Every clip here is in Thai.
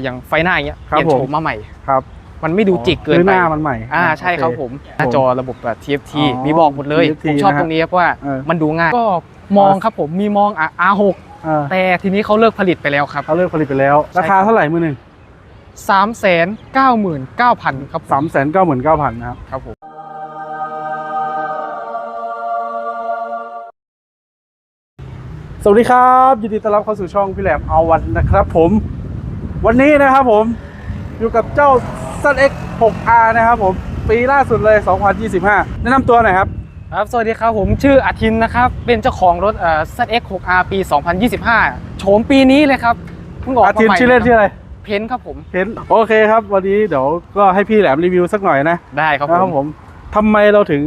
อย่างไฟหน้าอย่างเงี้ยครับเปลี่ยนผมโฉมมาใหม่ครับมันไม่ดูจิกเกินหรือไปหน้ามันใหม่ อ่าอะใช่ครับโอเผม หน้าจอระบบแบบ TFT อ๋อมีบอกหมดเลย TFT ผมชอบนะฮะตรงนี้ครับว่าเออมันดูง่าย ก็มองครับผมมีมองอะ R6 เออแต่ทีนี้เขาเลิกผลิตไปแล้วครับเขาเลิกผลิตไปแล้วใช่ราคาเท่าไหร่มือหนึ่ง3 9 9 0 0 0ครับสามแสนเก้าหมื่นเก้าพันนะครับครับผมสวัสดีครับยินดีต้อนรับเข้าสู่ช่องพี่แหลมเอาวันนะครับผม วันนี้นะครับผมอยู่กับเจ้า ZX 6R นะครับผม ปีล่าสุดเลย 2025 แนะนำตัวหน่อยครับ ครับ สวัสดีครับ ผมชื่ออาทินนะครับ เป็นเจ้าของรถเอ่อ ZX 6R ปี 2025 โฉมปีนี้เลยครับ เพิ่งออกอามาทิตใหย์ม่ชื่อเล่นชื่ออะไร เพนครับผมเห็นโอเคครับ วันนี้เดี๋ยวก็ให้พี่แหลมรีวิวสักหน่อยนะได้ครับนะครับผผมมทำไมเราถึง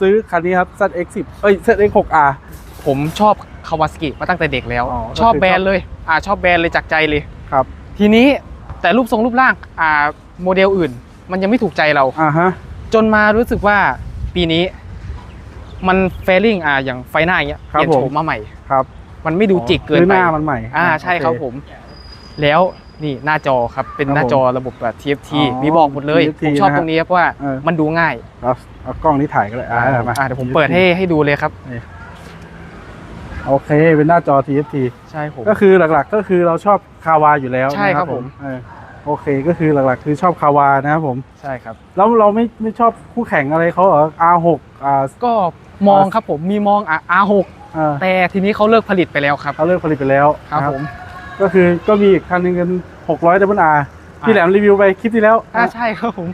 ซื้อคันนี้ครับ ZX 10เอ้ย ZX 6R ผมชอบคาวาสกิมาตั้งแต่เด็กแล้ว อ๋อชอบก็คือแบรนด์เลย อ่า ชอบแบรนด์เลยจากใจเลย ครับ ทีนี้แต่รูปทรงรูปร่างอ่าโมเดลอื่น มันยังไม่ถูกใจเรา อ่าฮะ จนมารู้สึกว่าปีนี้ มันเฟลลิ่งอ่าอย่างไฟหน้าอย่างเงี้ยครับเปลี่ยนโฉผม มมาใหม่ ครับมันไม่ดูจิกเกินคือไปหน้ามันใหม่อ่าใช่ครับโอเผม แล้วนี่หน้าจอครับเป็นครับหน้าจอระบบแบบ TFT อ๋อมีบอกหมดเลย TFT ผมชอบนะฮะตรงนี้ครับว่าเออ มันดูง่าย เอาเอากล้องนี้ถ่ายก็ได้อ่ามา อ่าเดี๋ยวผมเปิดให้ให้ดูเลยครับ โอเค เป็นหน้าจอ TFT ใช่ผม ก็คือหลักๆก็คือเราชอบคาวาอยู่แล้วใช่ครับนะผมเออโอเคก็คือหลักๆ คือชอบคาวานะครับผมใช่ครับ แล้วเราไม่ไม่ชอบคู่แข่งอะไรเขาเหรอ R6 อ่าก็มองครับผมมีมองอะ R6 เออแต่ทีนี้เขาเลิกผลิตไปแล้วครับ เขาเลิกผลิตไปแล้วครับนะผม ก็คือก็มีอีกคันหนึงกัน600 double R พี่แหลมรีวิวไปคลิปที่แล้วอ่าใช่ครับผม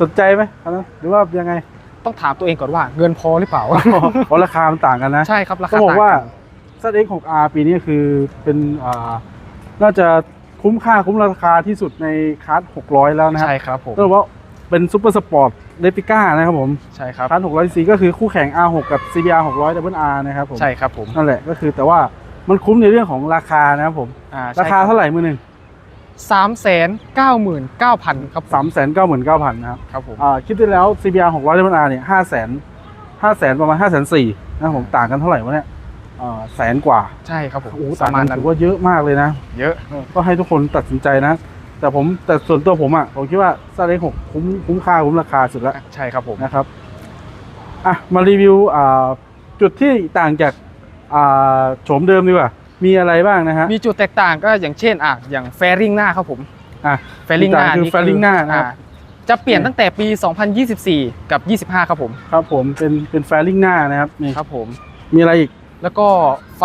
สนใจไหมคันนั้นหรือว่ายังไง ต้องถามตัวเองก่อนว่าเงินพอหรือเปล่าเพราะราคามันต่างกันนะ ใช่ครับราคาต้องบอกว่าต่งน ZX 6R ปีนี้คือเป็นอ่าน่าจะคุ้มค่าคุ้มราคาที่สุดในคลาส600 แล้วนะครับใช่ครับผมต้องบอกว่าเป็นซูเปอร์สปอร์ตเลติก้านะครับผมใช่ครับคลาส600 c ก็คือคู่แข่ง R6 กับ CBR 600 Double R นะครับผมใช่ครับผมนั่นแหละก็คือแต่ว่ามันคุ้มในเรื่องของราคานะครับผมอ่าราคาเท่าไหร่มือหนึ่ง สามแสนเก้าหมื่นเก้าพันครับผมสามแสนเก้าหมื่นเก้าพันนะครับครับผมอ่าคิดได้แล้ว CBR 600 Double R เนี่ยห้าแสนห้าแสนประมาณห้าแสนสี่นะครับผมต่างกันเท่าไหร่วะเนี่ยอ่าแสนกว่าใช่ครับผมโอ้โหปต่างระมากัณนนั้นถือว่าเยอะมากเลยนะ เยอะ ก็ให้ทุกคนตัดสินใจนะ แต่ผมแต่ส่วนตัวผมอะผมคิดว่าซาเล้งหกคุ้มคุ้มค่าคุ้มราคาสุดแล้วใช่ครับผม นะครับอะมารีวิวอ่าจุดที่ต่างจากอ่าโฉมเดิมดีกว่า มีอะไรบ้างนะฮะ มีจุดแตกต่างก็อย่างเช่นอะอย่างแฟริงหน้าครับผมอะแฟริงหน้าคือ fairing หน้านะครับอ่จะเปลี่ยนตั้งแต่ปี 2024 กับ 25 ครับผม ครับผมเป็นเป็นแฟลิงหน้านะครับนี่ครับผมมีอะไรอีก แล้วก็ไฟ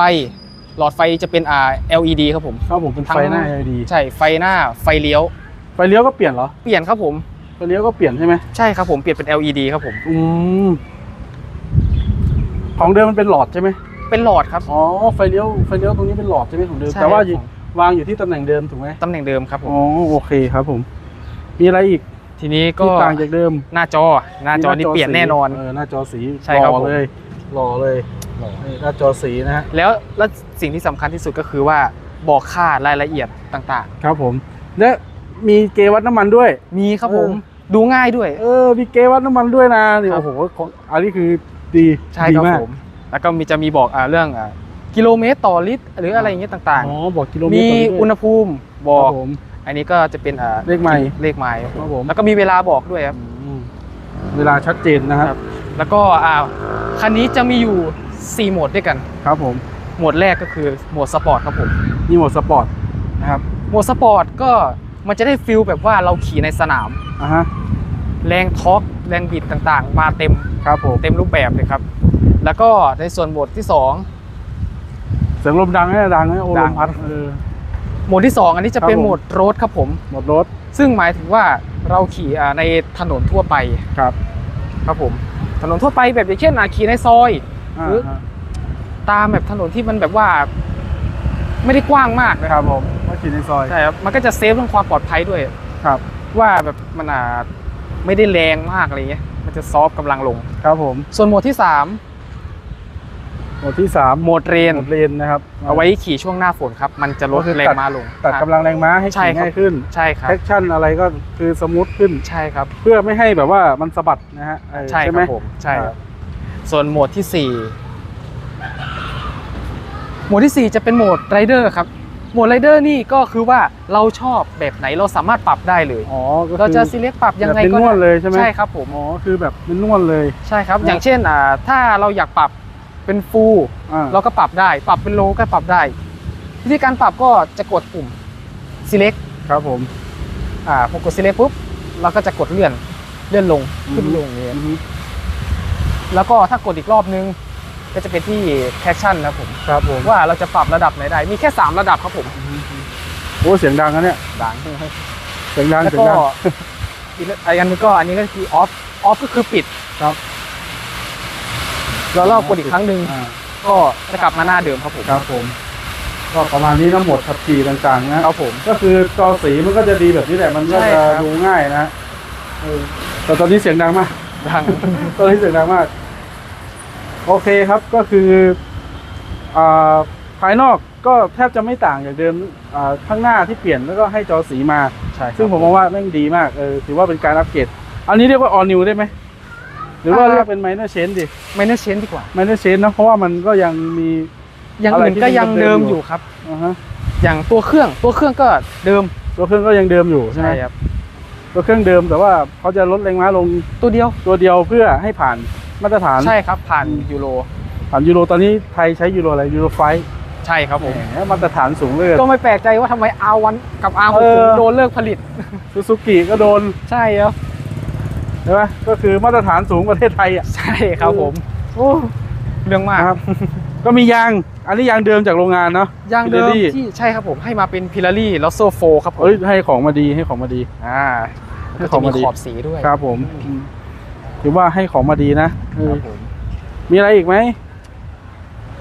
หลอดไฟจะเป็นอ่า LED ครับผมครับผมเป็นทั้งไฟหน้า LED ใช่ไฟหน้าไฟเลี้ยว ไฟเลี้ยวก็เปลี่ยนเหรอเปลี่ยนครับผมไฟเลี้ยวก็เปลี่ยนใช่ไหมใช่ครับผมเปลี่ยนเป็น LED ครับผมอืมของเดิมมันเป็นหลอดใช่ไหม เป็นหลอดครับ อ๋อไฟเลี้ยวไฟเลี้ยวตรงนี้เป็นหลอดใช่ไหมของเดิม ใช่แต่ว่าครับอยู่วางอยู่ที่ตำแหน่งเดิมถูกไหมตำแหน่งเดิมครับผมอ๋อโอเคครับผม มีอะไรอีกทีนี้ก็ที่ต่างจากเดิมหน้าจอหน้าจอนี่เปลี่ยนแน่นอน เออหน้าจอสีใช่ครับหล่อผม เลยหล่อเลยนี่หน้าจอสีนะฮะแล้วแล้วสิ่งที่สำคัญที่สุดก็คือว่าบอกค่ารายละเอียดต่างครับผม และมีเกวัดน้ำมันด้วย ๆ มีครับผมเออดูง่ายด้วย เออมีเกวัดน้ำมันด้วยนะนี่ครับ โอ้โหของอันนี้คือดีใช่ดีครับมากผม แล้วก็มีจะมีบอกอ่าเรื่องอ่ากิโลเมตรต่อลิตร หรืออะไรอย่างเงี้ยต่างอ๋อบอกกิโลๆ เมตรมีต่ลิตรด้วยอุณหภูมิบคอรัก บผม อันนี้ก็จะเป็นอ่าเลขไมล์เลขไมล์ครับผม แล้วก็มีเวลาบอกด้วยครับ อืมเวลาชัดเจนนะครับ ครับ แล้วก็อ่าคันนี้จะมีอยู่ 4 โหมดด้วยกัน ครับผมโหมดแรกก็คือโหมดสปอร์ตครับผมมีโหมดสปอร์ตนะครับโหมดสปอร์ตก็มันจะได้ฟิลแบบว่าเราขี่ในสนาม อะฮะแรงทอร์กแรงบิดต่างๆ มาเต็มครับผมเต็มรูปแบบเลยครับ แล้วก็ในส่วนโหมดที่เสียงลมดังไหมดังไหมโอดัลงมพัดเออ2โหมดที่2อันนี้จะเป็นครับผม โหมดโรดครับผม หมดรถซึ่งหมายถึงว่าเราขี่อ่าในถนนทั่วไปครับครับผม ถนนทั่วไปแบบอย่างเช่นอะขี่ในซอย อ่าหรือ ฮะตามแบบถนนที่มันแบบว่า ไม่ได้กว้างมากนะคครัรับบผมว่าขี่ในซอยใช่ครับมันก็จะเซฟเรื่องความปลอดภัยด้วย ครับ ว่าแบบมันอ่าไม่ได้แรงมากอะไรเงี้ยมันจะซอฟต์กำลังลง ครับผม ส่วนโหมดที่3โหมดที่สามโหมดเรนโหมดเลนนะครับ เอาไว้ขี่ช่วงหน้าฝนครับ มันจะลดก็คือแรงตัดม้าลง ตัดกำลังแรงม้าให้ใช่ขี่ครับง่ายขึ้น ใช่ครับแท็กชั่นอะไรก็คือสมูทขึ้น ใช่ครับ เพื่อไม่ให้แบบว่ามันสะบัดนะฮะเออใช่คไหมรับผม ใช่ครับส่วนโหมดที่4โหมดที่ 4 จะเป็นโหมดไรเดอร์ครับ โหมดไรเดอร์นี่ก็คือว่าเราชอบแบบไหนเราสามารถปรับได้เลย อ๋อก็เราคือจะ select ปรับยังไงแบบเป็นก็นวดได้เลยใช่ไหมใช่ครับผม อ๋อ คือแบบเป็นนวดเลย ใช่ครับนะอย่างเช่นอ่าถ้าเราอยากปรับ เป็นฟูลอ่าเราก็ปรับได้ ปรับเป็นโลก็ปรับได้ วิธีการปรับก็จะกดปุ่ม select ครับผมอ่าพอกด select ปุ๊บเราก็จะกดเลื่อนเลื่อนลงขึ้นลงอย่างเงี้ยอือฮึแล้วก็ถ้ากดอีกรอบนึง ก็จะเป็นที่ passion นะครับผมครับผมว่าเราจะปรับระดับไหนได้ มีแค่ 3 ระดับครับผมโอ้เสียงดังนะเนี่ยดังเสียงดังแล้วเสียงก็ดังอีกอันนึงก็อันนี้ก็คือ off off ก็คือปิดครับแล้ว เรากดอีกครั้งหนึ่งอ่าก็จะกลับมาหน้าเดิมครับผมครับผม ก็ประมาณนี้ทั้งหมดขับขี่ต่างๆนะครับผม ก็คือจอสีมันก็จะดีแบบนี้แหละมันก็ใช่จะครับ ดูง่ายนะเออแต่ตอนนี้เสียงดังมาก ดัง ตอนนี้เสียงดังมาก โอเคครับก็คืออ่าภายนอกก็แทบจะไม่ต่างจากเดิมอ่าข้างหน้าที่เปลี่ยนแล้วก็ให้จอสีมา ใช่ซึ่งผมมองว่าแม่งดีมากเออถือว่าเป็นการอัปเกรดอันนี้เรียกว่า all new ได้ไหม หรือว่าเรียกเป็น minor change ดิไม่น่าเชนดีกว่า minor change นะเพราะว่ามันก็ยังมีอย่างอะไรอื่นที่ก็ยังเดิเดิมมๆอยู่อยู่ครับอ่าฮะอย่างตัวเครื่องตัวเครื่องก็เดิม ตัวเครื่องก็ยังเดิมอยู่ใช่ไหมครับตัวเครื่องเดิมแต่ว่าเขาจะลดแรงม้าลงตัวเดียวตัวเดียวเพื่อให้ผ่านมาตรฐานใช่ครับ ผ่านยูโรผ่านยูโรตอนนี้ไทยใช้ยูโรอะไรยูโรไฟใช่ครับผมมาตรฐานสูงเลยก็ไม่แปลกใจว่าทำไม R1 กับ R6 เออโดนเลิกผลิตซูซูกิก็โดนใช่ครับ ใช่ไหมก็คือมาตรฐานสูงประเทศไทยอะใช่ครับผมโอ้เรื่องมากครับ ก็มียาง อันนี้ยางเดิมจากโรงงานเนาะยางเดิม Pirelli ที่ใช่ครับผมให้มาเป็นพิลารี่แล้วโซโฟครับผมเอ้ยให้ของมาดีให้ของมาดีอ่าให้ก็ขอจะงมีมาดีขอบสีด้วยครับผมอืมถือว่าให้ของมาดีนะเอคอรับผมมีอะไรอีกไหม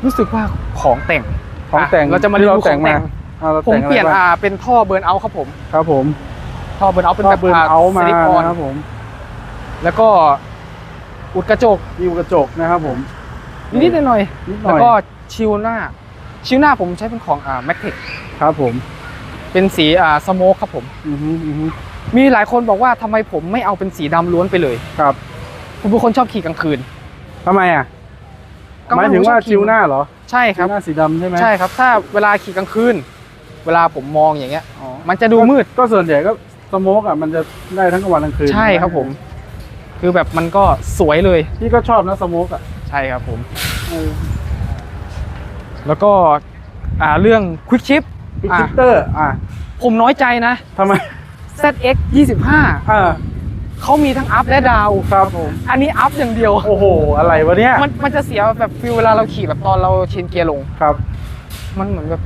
รู้สึกว่าของแต่งของแต่งะเราจะมาที่รีเราวิวขแต่องงแต่งอ่าเราผมแต่งอะไรเปลี่ยนบ้างอ่าเป็นท่อเบิร์นเอาท์ครับผม ครับผม ท่อเบิร์นเอาท์เป็นก็แบบเบิร์นเอาท์มาสลิปออนนะครับผม แล้วก็อุดกระจกมีกระจกนะครับผม นิดๆหน่อยนิดๆหน่แล้วอยก็ชิวหน้า ชิวหน้าผมใช้เป็นของอ่าแมกเทคครับผมเป็นสีอ่าสโมกครับผม อือฮึอือฮึมีหลายคนบอกว่าทำไมผมไม่เอาเป็นสีดำล้วนไปเลย ครับผมเป็นคนชอบขี่กลางคืนทำไมอะกลหมายถึงว่าชิวหน้าเหรอใช่คชิรับวหน้าสีดำใช่ไหมใช่ครับ ถ้าเวลาขี่กลางคืน เวลาผมมองอย่างเงี้ย อ๋อมันจะดูมืด ก็ส่วนใหญ่ก็สโมกอะมันจะได้ทั้งกลางวันกลางคืนใช่ครับผม คือแบบมันก็สวยเลย พี่ก็ชอบนะสโมกอะใช่ครับผม เออแล้วก็อ่าเรื่อง Quick Shift พิกอะซิเตอร์ อะผมน้อยใจนะ ทำไม ZX 25 อ่าเขามีทั้งอัพและดาว ครับผม อันนี้อัพอย่างเดียว โอ้โห อะไรวะเนี่ย มันมันจะเสียแบบฟิลเวลาเราขี่แบบตอนเราเชนเกียร์ลง ครับ มันเหมือนแบบ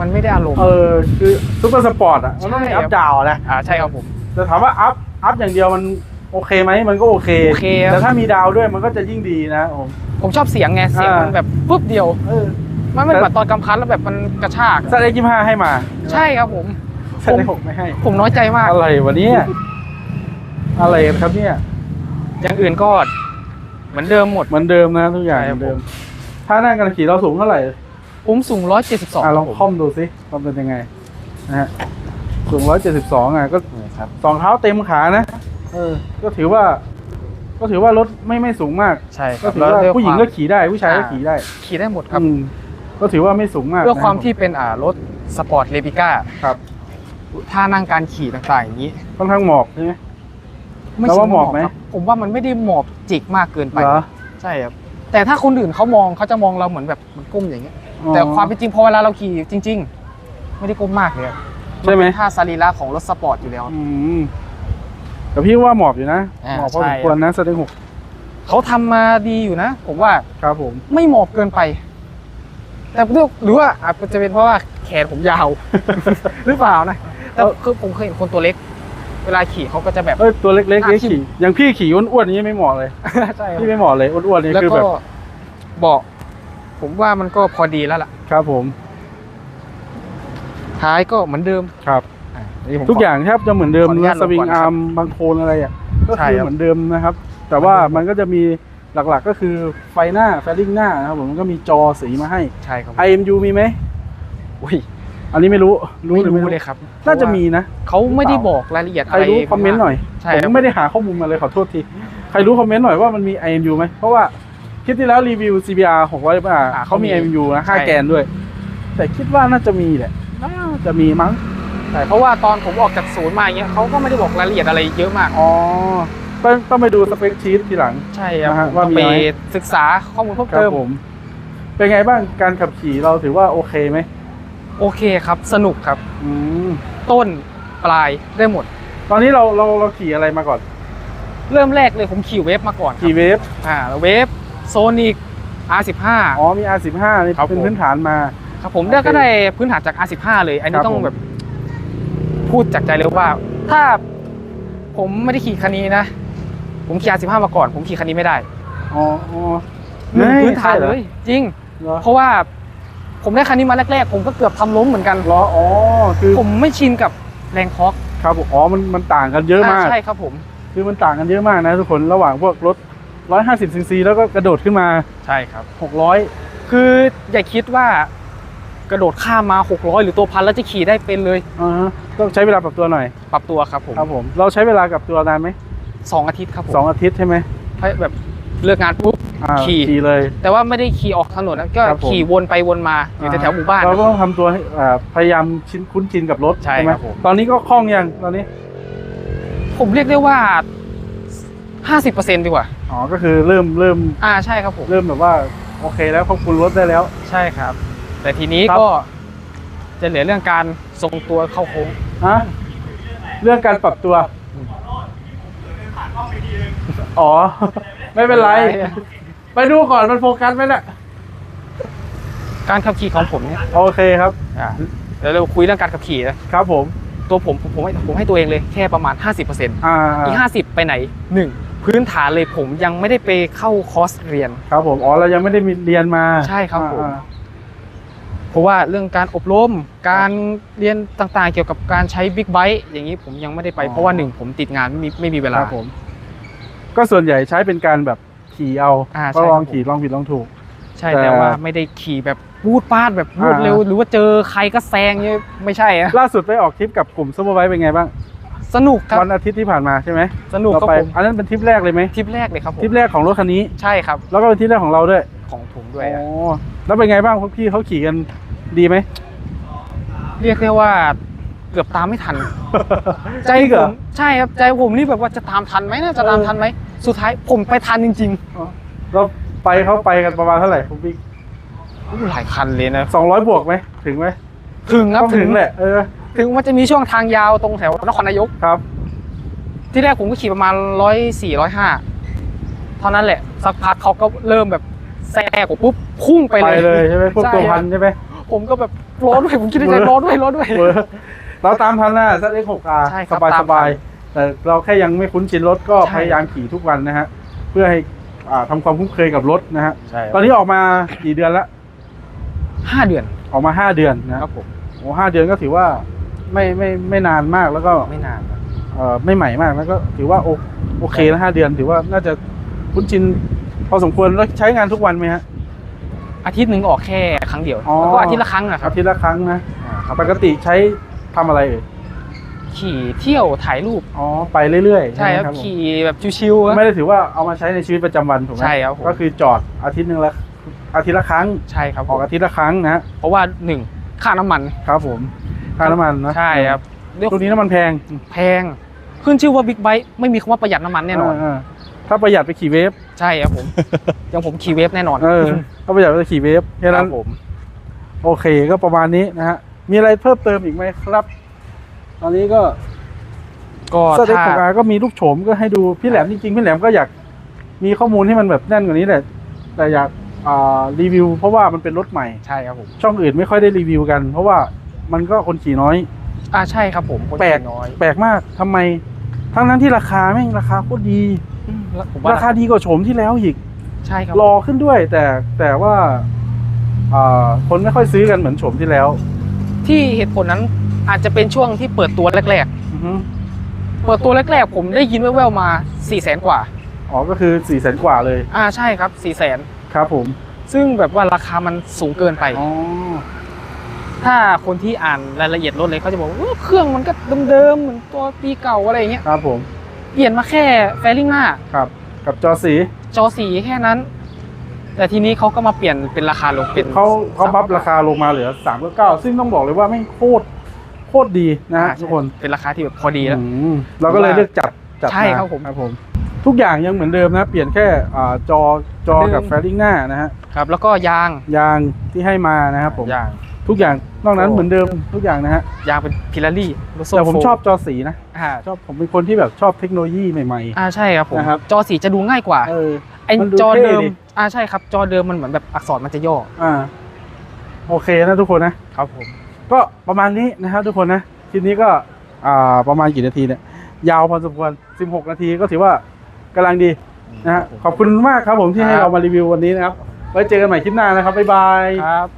มันไม่ได้อารมณ์ เออ คือซูเปอร์สปอร์ตอะ มันต้องมีใช่อัครัพบ ดาวนะ อ่าใช่ครับผม แต่ถามว่าอัพ อัพอย่างเดียวมัน โอเคไหมมันก็โอเคโอเคครับ แต่ถ้ามีดาวด้วยมันก็จะยิ่งดีนะผม ผมชอบเสียงไง เสียงอ่ามัมันแบบปุ๊บเดียว เออ มันไม่เหมือนตอนกำคันแล้วแบบมันกระชากซัดเอ็กยี่ห้าให้มาใช่ครับผม ซัดเอ็กหกไม่ให้ ผมน้อยใจมาก อะไรวะเนี่ยอะไรกันครับเนี่ย อย่างอื่นก็เหมือนเดิมหมด เหมือนเดิมนะทุกอย่างใช่เหมือนเดิมผมถ้านั่งกันขี่เราสูงเท่าไหร่ผมสูง 172อะลองครับค่อมดูสิค่อมเป็นยังไงนะฮะสูงร้อยเจ็ดสิบสองอะก็ครับสองเท้าเต็มขานะ เออ ก็ถือว่า ก็ถือว่ารถไม่ไม่สูงมาก ใช่คก็รับถือว่าแล้วด้วยผู้หญิงควมก็ขี่ได้ผู้ชายก็อ่าขี่ได้ขี่ได้หมดครับ อืมก็ถือว่าไม่สูงมากด้วยความนะที่เป็นอ่ารถสปอร์ตเลปิก้าครับท่านั่งการขี่ต่างๆอย่างนี้ค่อนข้างหมอบใช่ไหมไม่แล้วว่าใช่หมอบไหม ครับผมว่ามันไม่ได้หมอบจิกมากเกินไป เหรอใช่ครับ แต่ถ้าคนอื่นเขามองเขาจะมองเราเหมือนแบบเหมันก้มอย่างเงี้ย อ๋อ แต่ความเป็นจริงพอเวลาเราขี่จริง ๆ ไม่ได้ก้มมากเลยครับใช่ไหม นเป็นท่าสรีระของรถสปอร์ตอยู่แล้ว อืม แต่พี่ว่าหมอบอยู่นะอ่าหมอบพอใช่ สมควรนะสเต็งหกเขาทำมาดีอยู่นะ ผมว่าครับผม ไม่หมอบเกินไป แต่เรื่องหรือว่าอาจจะเป็นเพราะว่าแขนผมยาว หรือเปล่านะแต่คือผมเคยเห็นคนตัวเล็ก เวลาขี่เขาก็จะแบบ เอ้ยตัวเล็กๆหน้าเล็กทิ่มขี่อย่างพี่ขี่อ้วนๆนี้ไม่เหมาะเลย ใช่ครับพี่ไม่เหมาะเลยอ้วนๆนี่แล้วคือก็แบบเบาะผมว่ามันก็พอดีแล้วล่ะ ครับผมท้ายก็เหมือนเดิม ครับอะ นี่ผมทุกอย่างแทบจะเหมือนเดิมขออนุญานะตสวิงลงก่อนนะครับอาร์มบางโคนอะไรอะก็ใช่คือครับ เหมือนเดิมนะครับ แต่ว่ามันก็จะมีหลักๆก็คือไฟหน้าแฟลิงหน้านะครับผมมันก็มีจอสีมาให้ ใช่ครับ IMU มีไหมอุ้ยอันนี้ไม่รู้ไม่หรือรู้ไม่เลยครับน่าจะมีนะ เขาไม่ได้บอกรายละเอียดใคอะรไรรู้คอมเมนต์หน่อย ใช่ผมครับไม่ได้หาข้อมูลมาเลยขอโทษที ใครรู้คอมเมนต์หน่อยว่ามันมี IMU ไหม เพราะว่าคลิปที่แล้วรีวิว CBR 600บาทเขามี IMU นะใช่5แกนด้วย แต่คิดว่าน่าจะมีแหละ น่าจะมีมั้ง ใช่เพราะว่าตอนผมออกจากศูนย์มาอย่างเงี้ยเขาก็ไม่ได้บอกรายละเอียดอะไรเยอะมาก อ๋อต้องต้องไปดูสเปคชีตทีหลัง ใช่ครับนะฮะผมว่าต้องมีไปไหม ศึกษาข้อมูลเพิ่มครับเติม ผม เป็นไงบ้างการขับขี่เราถือว่าโอเคไหมโอเคครับ สนุกครับ อืมต้นปลายได้หมด ตอนนี้เราเราเราขี่อะไรมาก่อนเริ่มแรกเลยผมขี่เวฟมาก่อนครับขี่เวฟอ่าเวฟโซนิก R15 อ๋อมี R15 นี่ครับเป็นผม พื้นฐานมา ครับผมโอเคได้ก็ได้พื้นฐานจาก R15 เลย อันคนี้รับต้องผมแบบ พูดจากใจเลยว่า ถ้าผมไม่ได้ขี่คันนี้นะ ผมขี่ R15 มาก่อน ผมขี่คันนี้ไม่ได้อ๋ออ๋อหนึ่งฮ้พื้นฐานใช่หรเลอยจริง เหรอเพราะว่าผมได้คันนี้มาแรก ๆ ผมก็เกือบทำล้มเหมือนกัน เหรออ๋อคือผมไม่ชินกับแรงทอร์กครับผมอ๋อมันมันต่างกันเยอะมาก ใช่ครับผม คือมันต่างกันเยอะมากนะทุกคนระหว่างพวกรถ 150ซีซีแล้วก็กระโดดขึ้นมา ใช่ครับ 600 คืออย่าคิดว่า กระโดดข้ามมา 600 หรือตัวพันแล้วจะขี่ได้เป็นเลยอ่าฮะต้องใช้เวลาปรับตัวหน่อย ปรับตัวครับผมครับผม เราใช้เวลากับตัวนานไหมสองอาทิตย์ครับผมสองอาทิตย์ใช่ไหมให้แบบเลิกงานปุ๊บอ่าขี่ขี่เลย แต่ว่าไม่ได้ขี่ออกถนนนะก็ครับผม ขี่วนไปวนมาอยู่แถวๆหมู่บ้าน เราก็ต้องทำตัวให้อ่าพยายามชินคุ้นชินกับรถใช่ไหมครับผม ตอนนี้ก็คล่องยังตอนนี้ ผมเรียกได้ว่า 50%ดีกว่า อ๋อ ก็คือเริ่มเริ่มอ่าใช่ครับผม เริ่มแบบว่าโอเคแล้วควบคุมรถได้แล้ว ใช่ครับ แต่ทีนี้ครับก็จะเหลือเรื่องการทรงตัวเข้าโค้งฮะเรื่องการปรับตัว อ๋อ ไม่เป็นไร ไปดูก่อนมันโฟกัสไหมเนี่ยการขับขี่ของผมเนี่ยโอเคครับอ่าเดี๋ยวเราคุยเรื่องการขับขี่นะครับผม ตัวผมผมผมให้ผมให้ตัวเองเลยแค่ประมาณ 50%ออ่าีก50 ไปไหน 1 พื้นฐานเลยผมยังไม่ได้ไปเข้าคอร์สเรียน ครับผม อ๋อเรายังไม่ได้มีเรียนมา ใช่ครับผมอ่า เพราะว่าเรื่องการอบรมการเรียนต่างๆ เกี่ยวกับการใช้บิ๊กไบค์อย่างนี้ผมยังไม่ได้ไปเพราะว่าหนึ่งผมติดงานไม่มีไม่มีเวคลารับผม ก็ส่วนใหญ่ใช้เป็นการแบบขี่เอาอ่าก็ใช่ลองครับผม ขี่ลองผิดลองถูก ใช่แต่ แต่ว่าไม่ได้ขี่แบบพูดปาดแบบรวดเร็วอ่าหรือว่าเจอใครก็แซงเนี่ยไม่ใช่อะล่าสุดไปออกทริปกับกลุ่มซูเปอร์ไบค์เป็นไงบ้างสนุกครับวันอาทิตย์ที่ผ่านมาใช่ไหมสนุกเราครับไปผมอันนั้นเป็นทริปแรกเลยไหมทริปแรกเลยครับผมทริปแรกของรถคันนี้ ใช่ครับ แล้วก็เป็นทริปแรกของเราด้วย ของผมด้วยอะอ๋อแล้วเป็นไงบ้างพวกพี่เขาขี่กันดีไหม เรียกได้ว่าเกือบตามไม่ทัน ใจจริงเหผรอมใช่ครับใจผมนี่แบบว่าจะตามทันไหมนะจะตามทันไหมสุดท้ายผมไปทันจริงเราไปเขาไปกันประมาณเท่าไหร่คุณพี่ๆอู้หลายคันเลยนะสองร้อยบวกไหมถึงไหมถึงครับต้องถึงแหละเออถึงมันจะมีช่วงทางยาวตรงแถวนครนายก ครับ ที่แรกผมก็ขี่ประมาณร้อยสี่ร้อยห้าเท่านั้นแหละ สักพักเขาก็เริ่มแบบ แซงผมปุ๊บพุ่งไปไปเลยเลยใช่ไหมพวกตัวพันใช่ไหมผมก็แบบร้อนด้วยผมคิดในใจร้อนด้วยร้อนด้วยเออเราตามทันนะซัดเอ็กหกอาใช่คสรับบายตาสมทับายนแต่เราแค่ยังไม่คุ้นชินรถก็ใช่พยายามขี่ทุกวันนะฮะเพื่อให้อ่าทำความคุ้นเคยกับรถนะฮะใช่ตอนนี้ออกมากี่เดือนละห้าเดือนออกมาห้าเดือนนะครับผมโอ้ห้าเดือนก็ถือว่าไม่ไม่ไม่นานมากแล้วก็ไม่นานครับเอ่อไม่ใหม่มากแล้วก็ถือว่าโอโอเคนะห้าเดือนถือว่าน่าจะคุ้นชิน พอสมควรแล้วใช้งานทุกวันไหมฮะ อาทิตย์หนึ่งออกแค่ครั้งเดียวอ๋อ แล้วก็อาทิตย์ละครั้งนะครัอาบทิตย์ละครั้งนะอ่าครับปกติใช้ทำอะไรเอ่ยขี่เที่ยวถ่ายรูปอ๋อไปเรื่อยๆใช่ครับไหมผมขี่แบบชิวๆอะไม่ได้ถือว่าเอามาใช้ในชีวิตประจำวันถูกไหมใช่ครับผม ก็คือจอดอาทิตย์หนึ่งละอาทิตย์ละครั้ง ใช่ครับอผอมกอาทิตย์ละครั้งนะฮะเพราะว่าหนึ่งค่าน้ำมันครับผมค่าน้ำมันนะใช่ครับเรื่องตัวนี้น้ำมันแพงแพง ขึ้นชื่อว่าบิ๊กไบค์ไม่มีคำว่าประหยัดน้ำมันแน่นอนา ถ้าประหยัดไปขี่เวฟใช่ครับผมอย่างผมขี่เวฟแน่นอนเออถ้าประหยัดไปขี่เวฟแค่คนั้รันบผม โอเคก็ประมาณนี้นะฮะมีอะไรเพิ่มเติมอีกไหมครับ ตอนนี้ก็ ก็สเต็กถ้าของอาก็มีลูกโฉมก็ให้ดูพี่แหลมจริงๆพี่แหลมก็อยากมีข้อมูลให้มันแบบแน่นกว่านี้แหละแต่อยากอ่ารีวิว เพราะว่ามันเป็นรถใหม่ใช่ครับผมช่องอื่นไม่ค่อยได้รีวิวกัน เพราะว่ามันก็คนขี่น้อย อ่าใช่ครับผมคนแปลกขี่น้อย แปลกมากทำไม ทั้งนั้นที่ราคาแม่งราคาโคตรดีอืมแล้ว ผมว่าราคาดีกว่าโฉมที่แล้วอีกใช่ครับรอขึ้นด้วย แต่แต่ว่าอ่าคนไม่ค่อยซื้อกันเหมือนโฉมที่แล้ว ที่เหตุผลนั้นอาจจะเป็นช่วงที่เปิดตัวแรกอือฮึๆเปิดตัวแรกๆผมได้ยินแว่วๆมา4ี่แสนกว่าอ๋อก็คือสี่แสนกว่าเลย อ่าใช่ครับ4ี่แสนครับผม ซึ่งแบบว่าราคามันสูงเกินไปอ๋อถ้าคนที่อ่านรายละเอียดรถเลยเขาจะบอกว่าเออเครื่องมันก็เดิมๆเหมือนตัวปีเก่าอะไรอย่างเงี้ยครับผม เปลี่ยนมาแค่แฟลิงหน้า ครับ กับจอสี จอสีแค่นั้น แต่ทีนี้เขาก็มาเปลี่ยนเป็นราคาลงเป็นเขาเขาบัฟ399ราคาลงมาเหลือ3ามเก้าซึ่งต้องบอกเลยว่าไม่งโคตรโคตรดีนะฮะอ่าใช่ทุกคนเป็นราคาที่แบบพอดีแล้วอืมเราก็เลยเลือกจัดจัดใช่มาครับผมครับผม ทุกอย่างยังเหมือนเดิมนะ เปลี่ยนแค่อ่าจอจอเหมือนเดิมกับแฟลิงหน้านะฮะครับ แล้วก็ยางยางที่ให้มานะครับผมยาง ทุกอย่างนอกนั้นโอ้ เหมือนเดิมทุกอย่างนะฮะยางเป็นพิลารี่รถโซ่แต่ผมโฟชอบจอสีนะอ่าชอบผมเป็นคนที่แบบชอบเทคโนโลยีใหม่ อ่าใช่ครับผมนะครับ จอสีจะดูง่ายกว่าๆเออ ไอ้มันดูจอเดิมเท่ดิ อ่าใช่ครับจอเดิมมันเหมือนแบบอักษรมันจะย่ออ่าโอเคนะทุกคนนะ ครับผม ก็ประมาณนี้นะครับทุกคนนะคลิปนี้ก็อ่าประมาณกี่นาทีเนี่ยยาวพอสมควร 16 นาทีก็ถือว่ากำลังดีนะฮะขอบคุณมากครับผมที่ให้เรามารีวิววันนี้นะครับ ไว้เจอกันใหม่คลิปหน้านะครับบ๊ายบาย ครับ